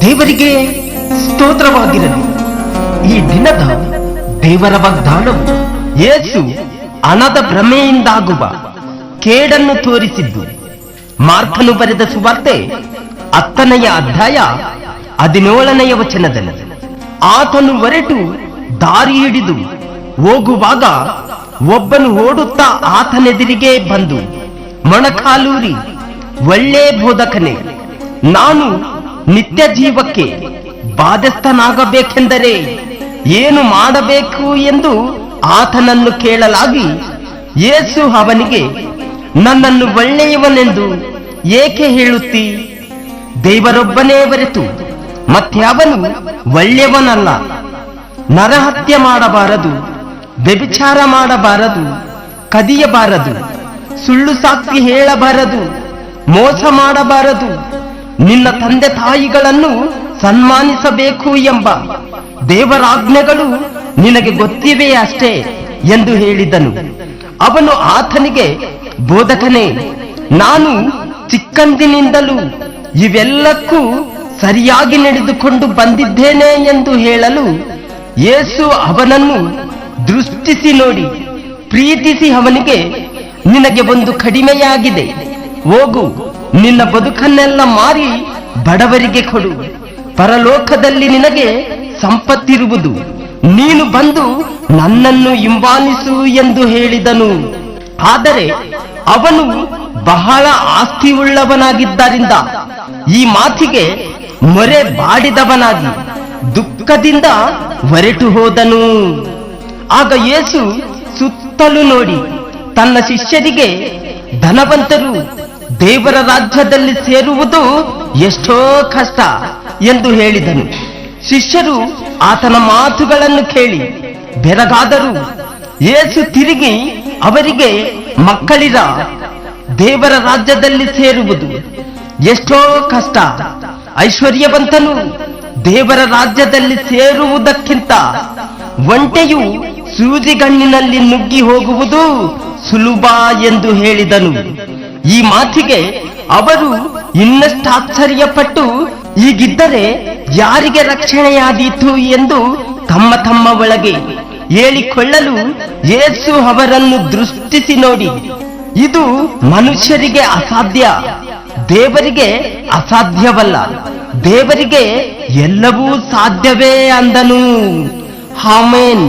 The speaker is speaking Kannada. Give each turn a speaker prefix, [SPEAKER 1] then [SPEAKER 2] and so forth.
[SPEAKER 1] ದೇವರಿಗೆ ಸ್ತೋತ್ರವಾಗಿರಲಿ. ಈ ದಿನದ ದೇವರ ವಾಗ್ದಾನವು ಯೇಸು ಹಣದ ಭ್ರಮೆಯಿಂದಾಗುವ ಕೇಡನ್ನು ತೋರಿಸಿದ್ದು. ಮಾರ್ಕನು ಬರೆದ ಸುವಾರ್ತೆ ಹತ್ತನೆಯ ಅಧ್ಯಾಯ ಹದಿನೇಳನೆಯ ವಚನದಲ್ಲಿ, ಆತನು ಹೊರಟು ದಾರಿ ಹಿಡಿದು ಹೋಗುವಾಗ ಒಬ್ಬನು ಓಡುತ್ತಾ ಆತನೆದುರಿಗೆ ಬಂದು, ಮೊಣಕಾಲೂರಿ, ಒಳ್ಳೆ ಬೋಧಕನೇ, ನಾನು ನಿತ್ಯ ಜೀವಕ್ಕೆ ಬಾಧ್ಯಸ್ಥನಾಗಬೇಕೆಂದರೆ ಏನು ಮಾಡಬೇಕು ಎಂದು ಆತನನ್ನು ಕೇಳಲಾಗಿ ಯೇಸು ಅವನಿಗೆ, ನನ್ನನ್ನು ಒಳ್ಳೆಯವನೆಂದು ಏಕೆ ಹೇಳುತ್ತಿ? ದೇವರೊಬ್ಬನೇ ಮತ್ತೆ ಅವನು ಒಳ್ಳೆಯವನಲ್ಲ. ನರಹತ್ಯೆ ಮಾಡಬಾರದು. ವ್ಯಭಿಚಾರ ಮಾಡಬಾರದು, ಕದಿಯಬಾರದು, ಸುಳ್ಳು ಸಾಕ್ಷಿ ಹೇಳಬಾರದು, ಮೋಸ ಮಾಡಬಾರದು. ನಿನ್ನ ತಂದೆ ತಾಯಿಗಳನ್ನು ಸನ್ಮಾನಿಸಬೇಕು ಎಂಬ ದೇವರಾಜ್ಞೆಗಳು ನಿನಗೆ ಗೊತ್ತಿವೆ ಅಷ್ಟೇ ಎಂದು ಹೇಳಿದನು. ಅವನು ಆತನಿಗೆ, ಬೋಧಕನೇ, ನಾನು ಚಿಕ್ಕಂದಿನಿಂದಲೂ ಇವೆಲ್ಲಕ್ಕೂ ಸರಿಯಾಗಿ ನಡೆದುಕೊಂಡು ಬಂದಿದ್ದೇನೆ ಎಂದು ಹೇಳಲು ಯೇಸು ಅವನನ್ನು ದೃಷ್ಟಿಸಿ ನೋಡಿ, ಪ್ರೀತಿಸಿ ಅವನಿಗೆ, ನಿನಗೆ ಒಂದು ಕಡಿಮೆಯಾಗಿದೆ. ಹೋಗು, ನಿನ್ನ ಬದುಕನ್ನೆಲ್ಲ ಮಾರಿ ಬಡವರಿಗೆ ಕೊಡು. ಪರಲೋಕದಲ್ಲಿ ನಿನಗೆ ಸಂಪತ್ತಿರುವುದು. ನೀನು ಬಂದು ನನ್ನನ್ನು ಹಿಂಬಾಲಿಸು ಎಂದು ಹೇಳಿದನು. ಆದರೆ ಅವನು ಬಹಳ ಆಸ್ತಿಯುಳ್ಳವನಾಗಿದ್ದರಿಂದ, ಈ ಮಾತಿಗೆ ಮೊರೆ ಬಾಡಿದವನಾಗಿ ದುಃಖದಿಂದ ಹೊರಟು ಹೋದನು ಆಗ ಯೇಸು ಸುತ್ತಲೂ ನೋಡಿ ತನ್ನ ಶಿಷ್ಯರಿಗೆ, ಧನವಂತರು ದೇವರ ರಾಜ್ಯದಲ್ಲಿ ಸೇರುವುದು ಎಷ್ಟೋ ಕಷ್ಟ ಎಂದು ಹೇಳಿದನು. ಶಿಷ್ಯರು ಆತನ ಮಾತುಗಳನ್ನು ಕೇಳಿ, ಬೆರಗಾದರು ಯೇಸು ತಿರುಗಿ ಅವರಿಗೆ, ಮಕ್ಕಳಿರ, ದೇವರ ರಾಜ್ಯದಲ್ಲಿ ಸೇರುವುದು ಎಷ್ಟೋ ಕಷ್ಟ. ಐಶ್ವರ್ಯವಂತನು ದೇವರ ರಾಜ್ಯದಲ್ಲಿ ಸೇರುವುದಕ್ಕಿಂತ ಒಂಟೆಯು ಸೂಜಿಗಣ್ಣಿನಲ್ಲಿ ನುಗ್ಗಿ ಹೋಗುವುದು ಸುಲಭ ಎಂದು ಹೇಳಿದನು. ಈ ಮಾತಿಗೆ ಅವರು ಇನ್ನಷ್ಟು ಆಶ್ಚರ್ಯಪಟ್ಟು, ಈಗಿದ್ದರೆ ಯಾರಿಗೆ ರಕ್ಷಣೆಯಾದೀತು ಎಂದು ತಮ್ಮ ತಮ್ಮ ಒಳಗೆ ಹೇಳಿಕೊಳ್ಳಲು ಯೇಸು ಅವರನ್ನು ದೃಷ್ಟಿಸಿ ನೋಡಿ. ಇದು ಮನುಷ್ಯರಿಗೆ ಅಸಾಧ್ಯ, ದೇವರಿಗೆ ಅಸಾಧ್ಯವಲ್ಲ. ದೇವರಿಗೆ ಎಲ್ಲವೂ ಸಾಧ್ಯವೇ ಅಂದನು. ಹಾಮೇನ್